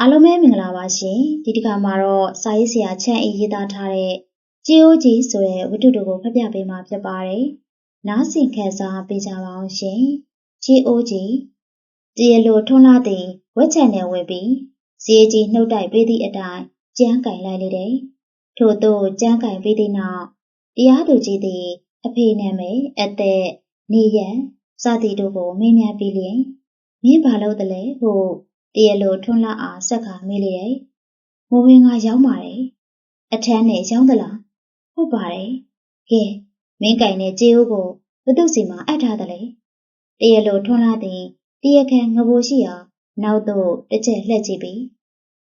အားလုံးပဲမင်္ဂလာပါရှင်ဒီတစ်ခါမှာတော့စာရေးဆရာချမ်းအေးရေးသားထားတဲ့ GOG ဆိုတဲ့ဝတ္ထုတို့ကိုဖတ်ပြပေးမှာဖြစ်ပါတယ်နားဆင်ခံစားပေးကြပါအောင်ရှင် GOG တရလိုထွန်းလာသည်ဝက်ချန်နယ်ဝင်ပြီးစီးကြီးနှုတ်တိုက်ပေးသည့်အတိုင်းကြမ်းကင်လိုက်လေတယ်ထို့သို့ကြမ်းကင်ပေးသည့်နောက်တရားသူကြီးသည် အဖေနာမည်အသက်နေရန်စသည်တို့ကိုမင်းများပြီးလျင်မင်းဘာလို့တလဲဟု တရလိုထွန်းလာအားဆက်ခါမေးလေတယ်။မိုးဝင်းကရောက်ပါတယ်။အထမ်းနဲ့ရောက်သလား။ဟုတ်ပါတယ်။ကဲမင်းကင်တဲ့ကြေးအိုးကိုဘသူစီမှာအပ်ထားတယ်လေ။တရလိုထွန်းလာသည်တရခန့်ငဘိုးရှိရာနောက်သို့တစ်ချက်လှည့်ကြည့်ပြီး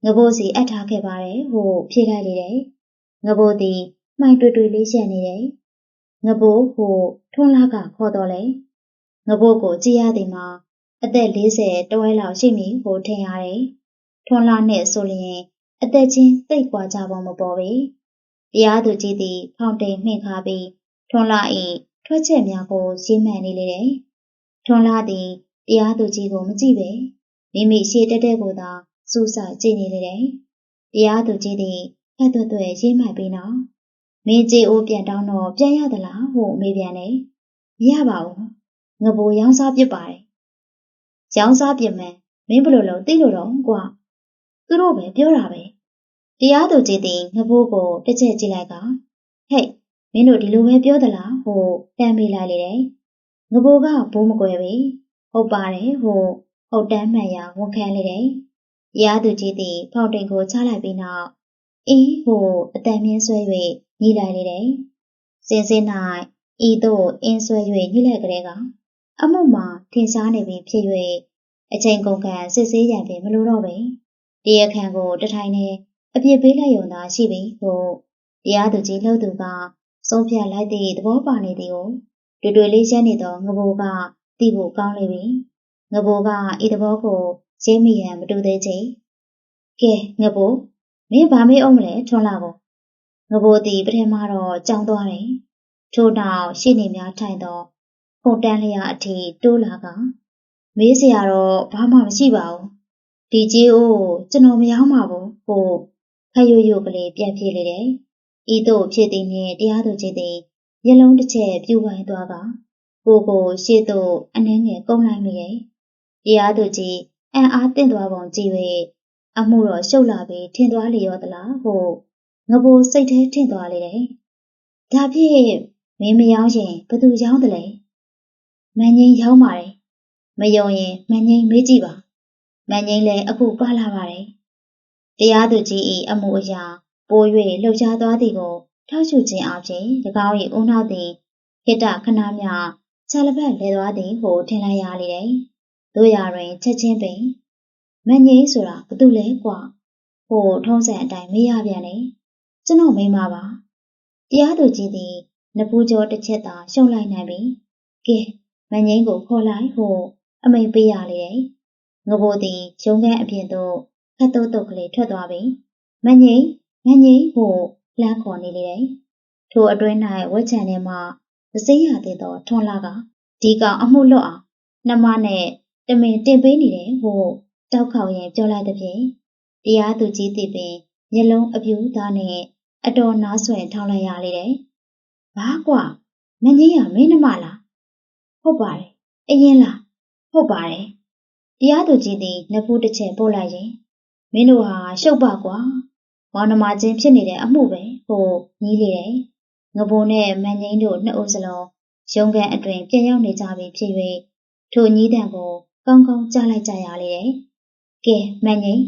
ငဘိုးစီအပ်ထားခဲ့ပါတယ်ဟုဖြေခိုင်းလေတယ်။ငဘိုးသည်မှိုင်တွေ့တွေ့လေးရှက်နေတယ်။ငဘိုးဟုထွန်းလာကခေါ်တော်လေ။ငဘိုးကိုကြည့်ရသည်မှာ အသက်40တဝဲလောက်ရှိမည်ကိုထင်ရတယ်။ထွန်းလာနဲ့ဆိုလျင်အသက်ချင်းသိပ်ကွာကြပုံမပေါ်ပေ။တရားသူကြီးသည်ထောင်တိန်နှင်ခါပြီးထွန်းလာ၏ထွက်ချက်များကိုရှင်းမှန်နေလေတယ်။ထွန်းလာသည်တရားသူကြီးကိုမကြည့်ပဲမိမိရှေ့တက်တဲ့ကိုသာစူးစိုက်ကြည့်နေလေတယ်။တရားသူကြီးသည်ဖက်သွက်သွက်ရေးမှတ်ပြီးနောက်မင်းကြီးအိုးပြန်တောင်းတော့ပြန်ရသလားဟုမေးပြန်တယ်။မရပါဘူး။ငဘိုရောင်းစားပြစ်ပါတယ် ရောင်းစားပြင်မယ်မင်းဘလို့လို့သိလို့တော့ကွာသူတို့ပဲပြောတာပဲတရားသူကြီးတင်ငဘိုးကိုတစ်ချက်ကြည့်လိုက်ကဟဲ့မင်းတို့ဒီလိုပဲပြောသလားဟိုတမ်းမိလိုက်လေတယ်ငဘိုးကဘိုးမကွယ်ပဲဟုတ်ပါတယ်ဟိုဟုတ်တမ်းမှန်ရဝန်ခံလေတယ်တရားသူကြီးတင်ဖောက်တိန်ကိုချလိုက်ပြီးနောက်အင်းဟိုအတန်မြင်းဆွဲ၍ညီလိုက်လေတယ်စင်စင်၌ဤသို့အင်းဆွဲ၍ညီလိုက်ကြတဲ့က အမှုမှာထင်ရှားနေပြီဖြစ်၍အချိန်ကုန်ခံစစ်ဆေးရန်ပင်မလိုတော့ပဲတရားခံကိုတထိုင်နဲ့အပြစ်ပေးလိုက်ရုံသာရှိပြီဟုတရားသူကြီးလှုပ်သူကဆုံးဖြတ်လိုက်သည့်သဘောပါနေသည်ကိုတွေ့တွေ့လေးရှင်းနေသောငဘိုးကသိဖို့ကောင်းလေပြီငဘိုးကဤသဘောကိုရင်းမိရန်မတူသေးချေကဲငဘိုးမင်းဘာမေးအောင်မလဲထွန်းလာကိုငဘိုးသည်ပထမတော့ကြောင်သွားတယ်ထို့နောက်ရှေ့နေများထိုင်သော ခုန်တန်းလျာအထိတိုးလာကမေးစရာတော့ဘာမှမရှိပါဘူးဒီကြီးအိုးကျွန်တော်မရောက်ပါဘူးဟိုခရွရွကလေးပြန်ပြေးလေတယ်ဤသို့ဖြစ်သည်နှင့်တရားသူကြီးသည်မျက်လုံးတစ်ချက်ပြူဝိုင်းသွားကကိုကိုရှေ့သို့အနှင်းငယ်ကုန်းလိုက်မိတယ်တရားသူကြီးအံ့အားတင့်သွားပုံကြည့်၍အမှုတော်ရှုပ်လာပြီးထင်သွားလျောသလားဟုငဘိုးစိတ်ထဲထင်သွားလေတယ်ဒါဖြင့်မင်းမယောင်းရင်ဘသူယောင်းတယ်လဲ မန်ငိမ့်ရောက်ပါတယ်။မယုံရင်မန်ငိမ့်မေးကြည့်ပါ။မန်ငိမ့်လည်းအခုပါလာပါတယ်။တရားသူကြီး၏အမှုအရာပိုး၍လှုပ်ရှားသွားသည်ကိုထောက်ရှုခြင်းအပြင်၎င်း၏ဦးနှောက်သည်ခိတခဏမြခြာလပတ်လဲသွားသည်ကိုထင်လိုက်ရလေတယ်။တို့ရတွင်ချက်ချင်းပင်မန်ငိမ့်ဆိုတာဘာတူလဲကွာ။ဟိုထုံးစံအတိုင်းမေးရပြန်လေ။ကျွန်တော်မိမပါ။တရားသူကြီးသည်နဖူးကျော်တစ်ချက်သာရှုံလိုက်နိုင်ပြီ။ကဲ မန်ငိမ့်ကိုခေါ်လိုက်ဟုအမိန်ပေးရလေတယ်။ငဘိုသည်ရုံးခန်းအပြင်သို့ခတ်တုတ်တုတ်ကလေးထွက်သွားပြီးမန်ငိမ့်မန်ငိမ့်ဟုလှမ်းခေါ်နေလေတယ်။ထိုအတွင်း၌ဝက်ချန်ထဲမှမစိရသေးသောထွန်လာကဒီကောင်အမှုလွတ်အောင်နှမနဲ့တမင်တင်ပေးနေတယ်ဟုတောက်ခေါရင်ပြောလိုက်တဲ့ဖြင့်တရားသူကြီးသည်ပင်မျက်လုံးအပြူသားနဲ့အတော်နားဆွဲထောင်းလိုက်ရလေတယ်။ဘာကွာမငင်းရမင်းနှမလား ဟုတ်ပါတယ်အရင်လားဟုတ်ပါတယ်တရားသူကြီးသည်လက်ဖူးတစ်ချက်ပို့လိုက်ရင်မင်းတို့ဟာရှုပ်ပါကွာမောင်နှမချင်းဖြစ်နေတဲ့အမှုပဲဟိုညီးလေတယ်ငဘိုနဲ့မန်ငိမ့်တို့နှစ်ဦးစလုံးရုံကန်အတွင်ပြန်ရောက်နေကြပြီဖြစ်၍ထိုညီးတံကိုကောင်းကောင်းကြားလိုက်ကြရလေတယ်ကဲမန်ငိမ့်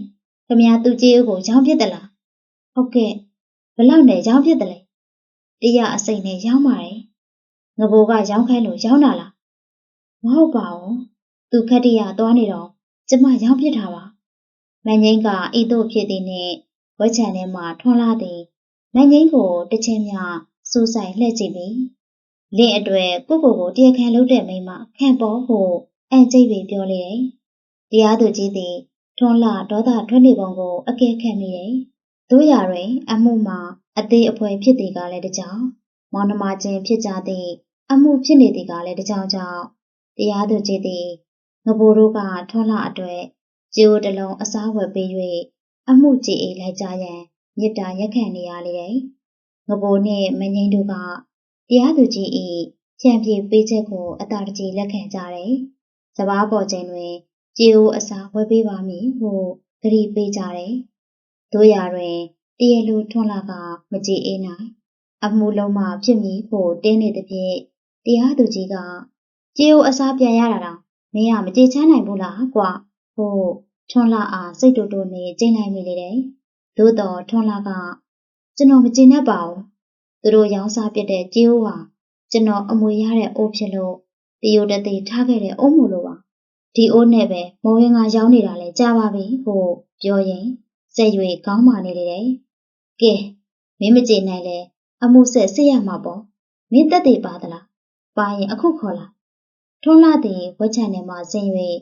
ခမရသူကြီးကိုရောင်းပြစ်သလားဟုတ်ကဲ့ဘလောက်နဲ့ရောင်းပြစ်တယ်လဲတရားအစိမ့်နဲ့ရောင်းပါတယ်ငဘိုးကရောင်းခိုင်းလို့ရောင်းတာလား မဟုတ်ပါဘူးသူခက်တရသွားနေတော့ကျမရောင်းပြစ်ထားပါမန်ငိမ့်ကဤသို့ဖြစ်သည်နှင့်ဝက်ချန်ထဲမှထွန်းလာသည်မန်ငိမ့်ကိုတစ်ချင်းမြစူးဆိုင်လှည့်ကြည့်ပြီးလင့်အတွေ့ကိုကိုကိုတရားခံလုပ်တဲ့မိမခံပေါ်ဟုအန်ကျိတ်ပြီးပြောလေတယ်တရားသူကြီးသည်ထွန်းလာဒေါသထွက်နေပုံကိုအကဲခတ်မိတယ်တို့ရတွင် အမှုမှာအသေးအဖွဲဖြစ်သည်ကလည်းတကြောင်မောင်နှမချင်းဖြစ်ကြသည့်အမှုဖြစ်နေသည်ကလည်းတကြောင်ကြောင့် တရားသူကြီးသည်ငဘိုးတို့ကထွန်းလာအတွက်ကျိုးတလုံးအစားဝယ်ပေး၍အမှုကြည်အေးလိုက်ကြရန်မေတ္တာရက်ခံနေရလေတယ်။ငဘိုနှင့်မငိမ့်တို့ကတရားသူကြီး၏ကြံပြေပေးချက်ကိုအတာတကြီးလက်ခံကြတယ်။စပားပေါ်ချိန်တွင်ကြေအိုးအစာဝယ်ပေးပါမည်ဟုဂရီပေးကြတယ်။တို့ရတွင်တရလူထွန်းလာကမကြည်အေးနိုင်အမှုလုံးမှဖြစ်မည်ဟုတင်းနေသည်ဖြင့်တရားသူကြီးက ကြေအိုးအစာပြန်ရတာတော့မင်းကမကြည်ချမ်းနိုင်ဘူးလားကွာဟုထွန်းလာအားစိတ်တူတူနဲ့ကျင်းလိုက်မိလေတယ်။သို့တော်ထွန်းလာကကျွန်တော်မကြည်နဲ့ပါဘူး။သူတို့ရောင်းစားပြတဲ့ကြေးအိုးဟာကျွန်တော်အမွေရတဲ့အိုးဖြစ်လို့တယိုတသေးထားခဲ့တဲ့အိုးမို့လို့ပါ။ဒီအိုးနဲ့ပဲမဝင်းကရောင်းနေတာလဲကြားပါပြီဟုပြောရင်စက်၍ကောင်းပါနေလေတယ်။ကဲမင်းမကြည်နိုင်လဲအမှုဆက်စစ်ရမှာပေါ့။မင်းတက်သေးပါသလား။ပါရင်အခုခေါ်လာ။ ထွန်းလာသည်ဝက်ချန်ထဲမှဆင်း၍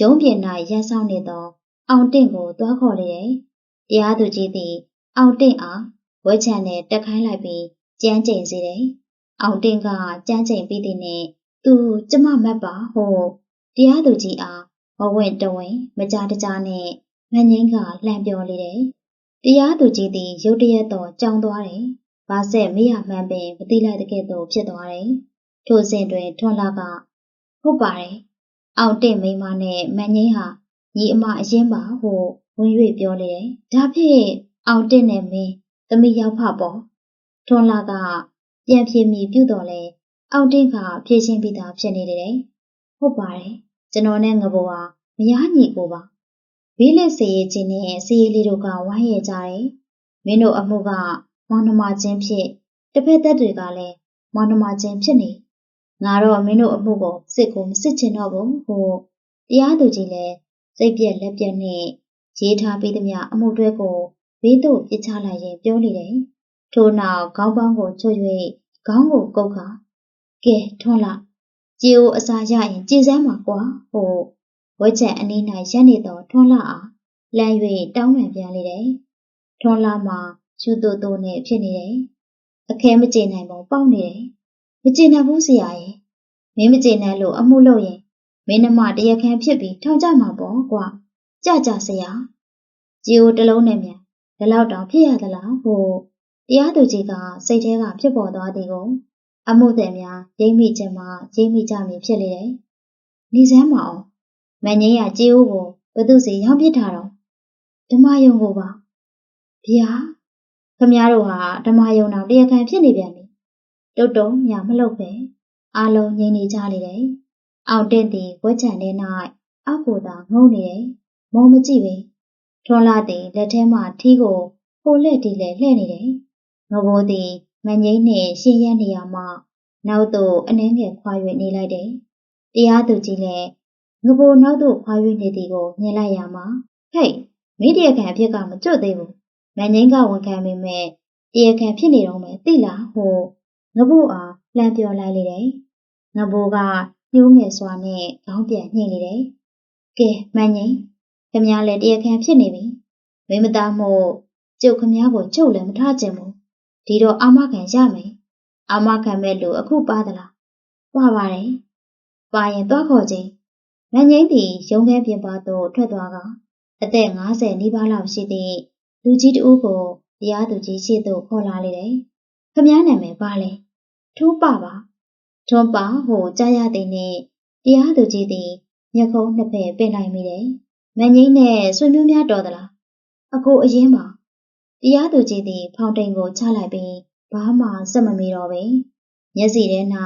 ရုံးပြင်၌ရန်ဆောင်နေသော အောင်တင့်ကိုသွားခေါ်လေတယ်။တရားသူကြီးသည် အောင်တင့်အားဝက်ချန်နဲ့တက်ခိုင်းလိုက်ပြီးကြမ်းကျိန်စေတယ်။အောင်တင့်ကကြမ်းကျိန်ပြီးသည်နှင့်သူကျမမတ်ပါဟိုတရားသူကြီးအားမဝင်တဝင်မကြတကြနဲ့မငင်းကလှမ်းပြောလေတယ်။တရားသူကြီးသည်ရုတ်တရက်တော့ကြောင်သွားတယ်။ဘာဆက်မရမှန်းပင်မသိလိုက်တဲ့ကဲ့သို့ဖြစ်သွားတယ်။ထိုစဉ်တွင်ထွန်းလာက ဟုတ်ပါတယ်အောင်တင့်မိမနဲ့မန်ငိမ့်ဟာညီအမအရင်ပါဟုဝင်၍ပြောလေတယ်။ဒါဖြင့်အောင်တင့်နဲ့မင်းသမီးရောက်ဖပေါ့။ထွန်းလာကပြန်ပြေမိပြုတော်လဲအောင်တင့်ကဖြည့်ရှင်းပြီးသားဖြစ်နေတယ်။ဟုတ်ပါတယ်။ကျွန်တော်နဲ့ငဘိုဟာမရညီကိုပါ။ဘေးလက်စေးချင်းနဲ့စေးလေးတို့ကဝိုင်းရကြတယ်။မင်းတို့အမှုကမောင်နှမချင်းဖြစ်တစ်ဖက်သက်တွေကလည်းမောင်နှမချင်းဖြစ်နေ ငါတော့မင်းတို့အမှုကိုစစ်ကိုမစစ်ချင်တော့ဘူးဟိုတရားသူကြီးလည်းစိတ်ပြက်လက်ပြက်နဲ့ရေးထားပြီးသမျှအမှုတွဲကိုဘေးသို့ပြစ်ချလိုက်ရင်ပြောနေတယ်ထို့နောက်ခေါင်းပေါင်းကိုချွတ်၍ခေါင်းကိုကုတ်ခါကဲထွန်းလာကြည်အိုအစာရရင်ကြည်စမ်းပါကွာဟိုဝက်ချက်အနည်း၌ရက်နေတော့ထွန်းလာအားလမ်း၍တောင်းပန်ပြန်လေတယ်ထွန်းလာမှာယူတူတူနဲ့ဖြစ်နေတယ်အခဲမကျေနိုင်ပုံပေါက်နေတယ် မကျေနပ်ဘူးဆရာရဲ့မင်းမကျေနပ်လို့အမှုလုပ်ရင်မင်းနှမတရခမ်းဖြစ်ပြီးထောင်ကြမှာပေါ့ကွာကြကြဆရာဂျီယိုတလုံးနဲ့မြန်ဒီလောက်တောင်ဖြစ်ရသလားဟိုတရားသူကြီးကစိတ်ထဲကဖြစ်ပေါ်သွားသည်ကိုအမှုသည်များရိမ့်မိခြင်းမှရိမ့်မိကြမည်ဖြစ်လေတယ်နေစမ်းမအောင်မန်ငင်းရဂျီယိုကိုဘသူစီရောက်ပြစ်ထားတော့ဓမ္မယုံကိုပါဗျာခမည်းတော်ဟာဓမ္မယုံတော်တရားခံဖြစ်နေပြန်ပြီ တုတ်တုံမြမလုပ်ပဲအားလုံးငြိမ်နေကြလေတယ်။အောင်တင့်သည်ဝက်ချန်ထဲ၌အောက်ကိုသာငုံနေတယ်။မောမကြည့်ပဲ။ထွန်းလာသည်လက်ထဲမှထီးကိုဟိုလက်ဒီလက်လှည့်နေတယ်။ငဘိုးသည်မငိမ့်နှင့်ရှင်းရနေရမှနောက်သို့အနှင်းငယ်ခွာ၍နေလိုက်တယ်။တရားသူကြီးလည်းငဘိုးနောက်သို့ခွာ၍နေသည်ကိုမြင်လိုက်ရမှဟဲ့မိတရခံအဖြစ်ကမကြွသေးဘူး။မငိမ့်ကဝန်ခံမိမဲ့တရားခံဖြစ်နေတော့မယ်သိလားဟို ငဘိုးအားလှမ်းပြောလိုက်လေတယ်။ငဘိုးကညှိုးငယ်စွာနဲ့ခေါင်းပြန်ညှိနေတယ်။ကဲမန်းကြီးခမည်းလည်းတရားခံဖြစ်နေပြီ။မိမသားမို့ကျုပ်ခမည်းကိုကျုပ်လည်းမထားချင်ဘူး။ဒီတော့အာမခံရမယ်။အာမခံမဲ့လူအခုပါသလား။ပါပါတယ်။ပါရင်သွားခေါ်ခြင်း။မန်းကြီးသည်ရုံးခဲပြင်ပသို့ထွက်သွားကအသက်50နီးပါးလောက်ရှိသည့်လူကြီးတဦးကိုတရားသူကြီးရှေ့သို့ခေါ်လာလေတယ်။ခမည်းနာမည်ပါလေ။ ထိုးပပါထွန်းပါဟိုကြားရတဲ့နဲ့တရားသူကြီးသည်မျက်ခုံးနှစ်ဖက်ပင်လိုက်မိတယ်။မငိမ့်နဲ့ဆွေမျိုးများတော်သလား။အခုအရင်ပါတရားသူကြီးသည် ဖောင်တိန်ကိုချလိုက်ပြီးဘာမှစက်မမီတော့ပဲ။မျက်စီထဲ၌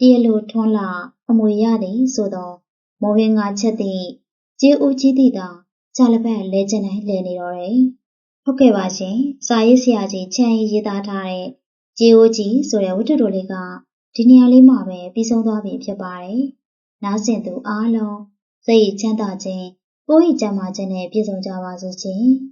တရလိုထွန်းလာအမွေရသည်ဆိုတော့မောဟင်ငါချက်သည့်ကျေးဦးကြီးသည့်သာချလပတ်လဲကျင်တိုင်းလဲနေတော့တယ်။ဟုတ်ကဲ့ပါရှင်။စာရေးဆရာကြီးချမ်းရေးသားထားတဲ့ ကျေးဦးကြီးဆိုတဲ့ဝတ္ထုတော်လေးကဒီနေရာလေးမှာပဲပြီးဆုံးသွားပြီဖြစ်ပါတယ်။နားဆင်သူအားလုံးစိတ်ချမ်းသာခြင်းကိုယ်ဤကျမ်းမာခြင်းနဲ့ပြည့်စုံကြပါစေရှင်။